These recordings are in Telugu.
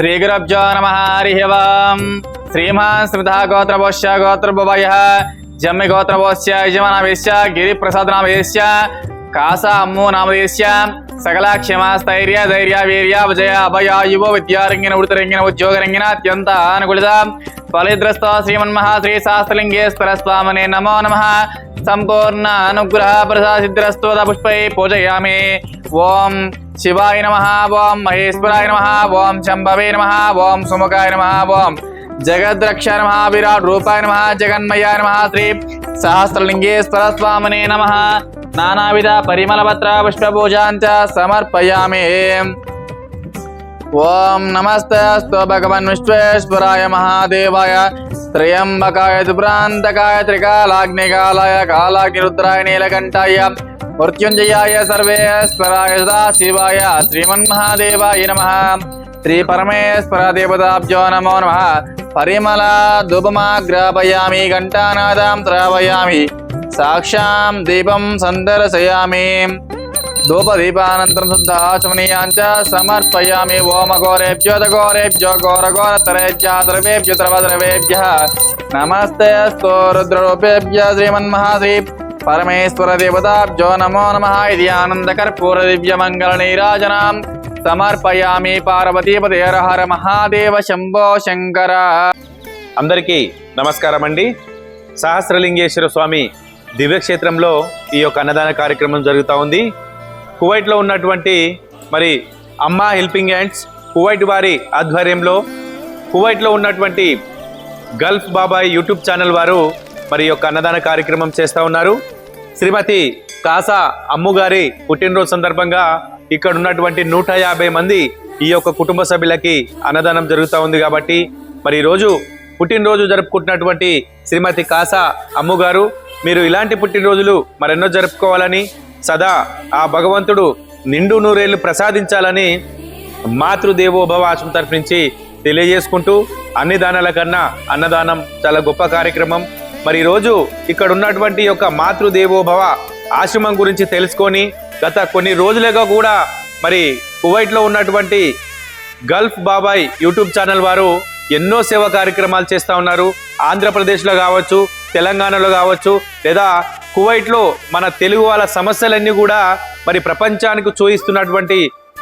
श्रीगुरभ्यो नमः, हरिः वाम् श्रीमान्सृतः गोत्रभोश्च गोत्रभुवयः जम्य गोत्रभोश्च यजमानामेश्च गिरिप्रसादनामेश्च कासा अम्मो नामदेश्य सकला क्षमा स्थैर्य धैर्य वीर्य विजय, अभय, युव विद्यारंगिन उड़तरंगिन उद्योगरंगिन अत्यंत अनुकूलित फलिद्रस्त श्रीमन्मः श्री शास्त्रलिंगे स्वरस्वामने नमो नमः। संपूर्ण अनुग्रह प्रसाद सिद्धिस्तोद पुष्पै पूजयामि। ओम। शिवाय नमः, ओम महेश्वराय नमः, ओम शंभवे नमः, ओम सुमुखाय नमः, ओम जगद्रक्षा नमः, विराट रूपाय नमः, जगन्मयाय नमः, श्री सहस्रलिंगे स्वामने नमः। नानाविध परिमल पत्र परिमलपत्र पुष्पपूजाञ्च समर्पयामि। ॐ नमस्तेऽस्तु भगवान विश्वेश्वराय महादेवाय, त्र्यंबकाय दुभ्रांतकाय त्रिकालाग्निकालाय, कालाग्निरुद्राय नीलकंठाय मृत्युञ्जयाय सर्वेश्वरायदा शिवाय श्रीमन श्रीमन्महादेवाय नमः। देवताभ्यो नमो नमः। परिमला दुपमाग्रापयामि घण्टानादां श्रावयामि साक्षां दीपं सन्दर्शयामि। धूपदीपानन्तरं शुद्धः च समर्पयामि। ओमघोरेभ्यो दघोरेभ्यो घोरघोरतरेभ्यः, द्रवेभ्यो द्रवद्रवेभ्यः। नमस्ते स्तो रुद्ररूपेभ्य श्रीमन्महादेव పరమేశ్వర దేవతాబ్జో నమో నమ. ఇది ఆనందకర్పూర దివ్య మంగళ నీరాజనాం. సమర్పయామి పార్వతీపదే హర హర మహాదేవ శంభో శంకర. అందరికీ నమస్కారం అండి. సహస్రలింగేశ్వర స్వామి దివ్యక్షేత్రంలో ఈ యొక్క అన్నదాన కార్యక్రమం జరుగుతూ ఉంది. కువైట్లో ఉన్నటువంటి మరి అమ్మా హెల్పింగ్ హ్యాండ్స్ కువైట్ వారి ఆధ్వర్యంలో కువైట్లో ఉన్నటువంటి గల్ఫ్ బాబాయ్ యూట్యూబ్ ఛానల్ వారు మరి యొక్క అన్నదాన కార్యక్రమం చేస్తూ ఉన్నారు. శ్రీమతి కాసా అమ్మగారి పుట్టినరోజు సందర్భంగా ఇక్కడ ఉన్నటువంటి నూట యాభై మంది ఈ యొక్క కుటుంబ సభ్యులకి అన్నదానం జరుగుతూ ఉంది కాబట్టి మరి ఈరోజు పుట్టినరోజు జరుపుకుంటున్నటువంటి శ్రీమతి కాసా అమ్మగారు మీరు ఇలాంటి పుట్టినరోజులు మరెన్నో జరుపుకోవాలని సదా ఆ భగవంతుడు నిండు నూరేళ్ళు ప్రసాదించాలని మాతృదేవోభవ ఆశ్రమం తరఫు నుంచి తెలియజేసుకుంటూ అన్ని దానాల కన్నా అన్నదానం చాలా గొప్ప కార్యక్రమం. మరి ఈరోజు ఇక్కడ ఉన్నటువంటి యొక్క మాతృదేవోభవ ఆశ్రమం గురించి తెలుసుకొని గత కొన్ని రోజులుగా కూడా మరి కువైట్లో ఉన్నటువంటి గల్ఫ్ బాబాయ్ యూట్యూబ్ ఛానల్ వారు ఎన్నో సేవా కార్యక్రమాలు చేస్తూ ఉన్నారు. ఆంధ్రప్రదేశ్లో కావచ్చు తెలంగాణలో కావచ్చు లేదా కువైట్లో మన తెలుగు వాళ్ళ సమస్యలన్నీ కూడా మరి ప్రపంచానికి చూయిస్తున్నటువంటి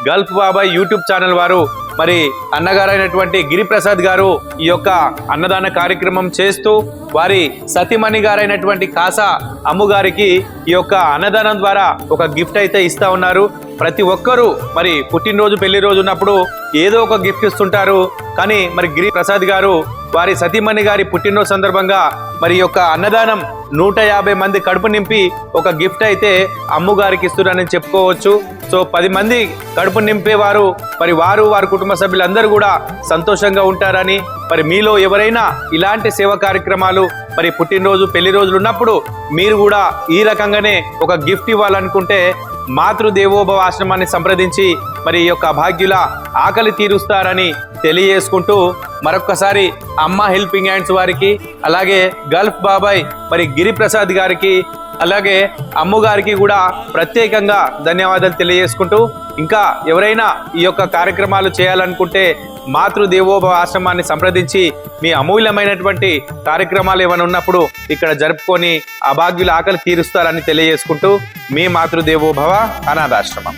గల్ఫ్ బాబాయ్ యూట్యూబ్ ఛానల్ వారు మరి అన్నగారైనటువంటి గిరిప్రసాద్ గారు ఈ యొక్క అన్నదాన కార్యక్రమం చేస్తూ వారి సతీమణి గారైనటువంటి కాసా అమ్మగారికి ఈ యొక్క అన్నదానం ద్వారా ఒక గిఫ్ట్ అయితే ఇస్తా ఉన్నారు. ప్రతి ఒక్కరూ మరి పుట్టినరోజు పెళ్ళి రోజు ఉన్నప్పుడు ఏదో ఒక గిఫ్ట్ ఇస్తుంటారు. కానీ మరి గిరి ప్రసాద్ గారు వారి సతీమణి గారి పుట్టినరోజు సందర్భంగా మరి యొక్క అన్నదానం నూట యాభై మంది కడుపు నింపి ఒక గిఫ్ట్ అయితే అమ్మగారికి ఇస్తున్నారని చెప్పుకోవచ్చు. సో పది మంది కడుపు నింపేవారు మరి వారు వారి కుటుంబ సభ్యులందరూ కూడా సంతోషంగా ఉంటారని మరి మీలో ఎవరైనా ఇలాంటి సేవా కార్యక్రమాలు మరి పుట్టినరోజు పెళ్ళి రోజులు ఉన్నప్పుడు మీరు కూడా ఈ రకంగానే ఒక గిఫ్ట్ ఇవ్వాలనుకుంటే మాతృదేవోభవ ఆశ్రమాన్ని సంప్రదించి మరి ఈ యొక్క భాగ్యుల ఆకలి తీరుస్తారని తెలియజేసుకుంటూ మరొక్కసారి అమ్మ హెల్పింగ్ హ్యాండ్స్ వారికి అలాగే గల్ఫ్ బాబాయ్ మరి గిరిప్రసాద్ గారికి అలాగే అమ్మగారికి కూడా ప్రత్యేకంగా ధన్యవాదాలు తెలియజేసుకుంటూ ఇంకా ఎవరైనా ఈ యొక్క కార్యక్రమాలు చేయాలనుకుంటే మాతృదేవోభవ ఆశ్రమాన్ని సంప్రదించి మీ అమూల్యమైనటువంటి కార్యక్రమాలు ఏమైనా ఉన్నప్పుడు ఇక్కడ జరుపుకొని అభాగ్యుల ఆకలి తీరుస్తారని తెలియజేసుకుంటూ మీ మాతృదేవోభవ అనాథాశ్రమం.